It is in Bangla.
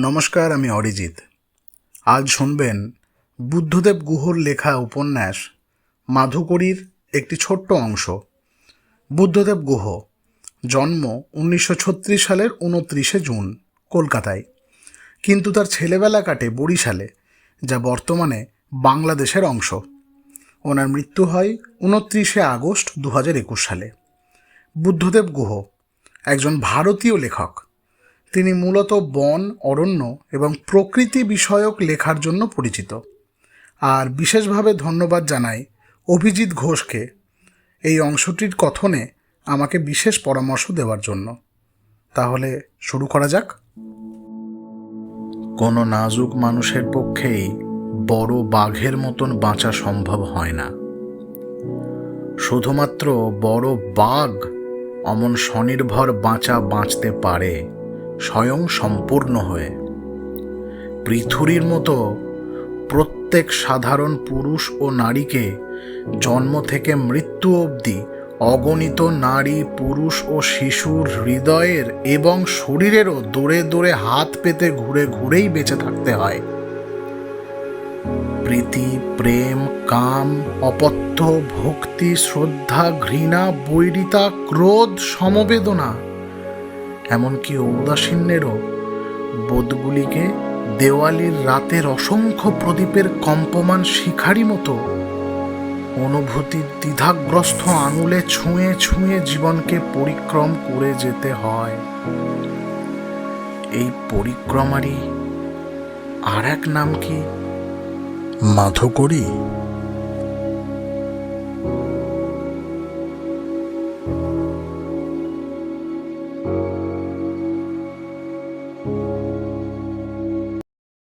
নমস্কার, আমি অরিজিৎ। আজ শুনবেন বুদ্ধদেব গুহর লেখা উপন্যাস মাধুকরীর একটি ছোট্ট অংশ। বুদ্ধদেব গুহ, জন্ম উনিশশো ছত্রিশ সালের উনত্রিশে জুন, কলকাতায়। কিন্তু তার ছেলেবেলা কাটে বরিশালে, যা বর্তমানে বাংলাদেশের অংশ। ওনার মৃত্যু হয় উনত্রিশে আগস্ট দু হাজার একুশ সালে। বুদ্ধদেব গুহ, একজন ভারতীয় লেখক। তিনি মূলত বন, অরণ্য এবং প্রকৃতি বিষয়ক লেখার জন্য পরিচিত। আর বিশেষভাবে ধন্যবাদ জানাই অভিজিৎ ঘোষকে এই অংশটির কথনে আমাকে বিশেষ পরামর্শ দেওয়ার জন্য। তাহলে শুরু করা যাক। কোনো নাজুক মানুষের পক্ষেই বড় বাঘের মতন বাঁচা সম্ভব হয় না। শুধুমাত্র বড় বাঘ অমন স্বনির্ভর বাঁচা বাঁচতে পারে। স্বয়ং সম্পূর্ণ হয়ে। পৃথুরীর মতো প্রত্যেক সাধারণ পুরুষ ও নারীকে জন্ম থেকে মৃত্যু অবধি অগণিত নারী, পুরুষ ও শিশুর হৃদয়ের এবং শরীরেরও দৌড়ে দৌড়ে হাত পেতে ঘুরে ঘুরেই বেঁচে থাকতে হয়। প্রীতি, প্রেম, কাম, অপত্য, ভক্তি, শ্রদ্ধা, ঘৃণা, বৈরিতা, ক্রোধ, সমবেদনা এমনকি ঔদাসীন্যেরও বোধগুলিকে দেওয়ালির রাতের অসংখ্য প্রদীপের কম্পমান শিখারি মতো অনুভূতির দ্বিধাগ্রস্ত আঙুলে ছুঁয়ে ছুঁয়ে জীবনকে পরিক্রম করে যেতে হয়। এই পরিক্রমারই আর এক নাম কি? মাধকরী?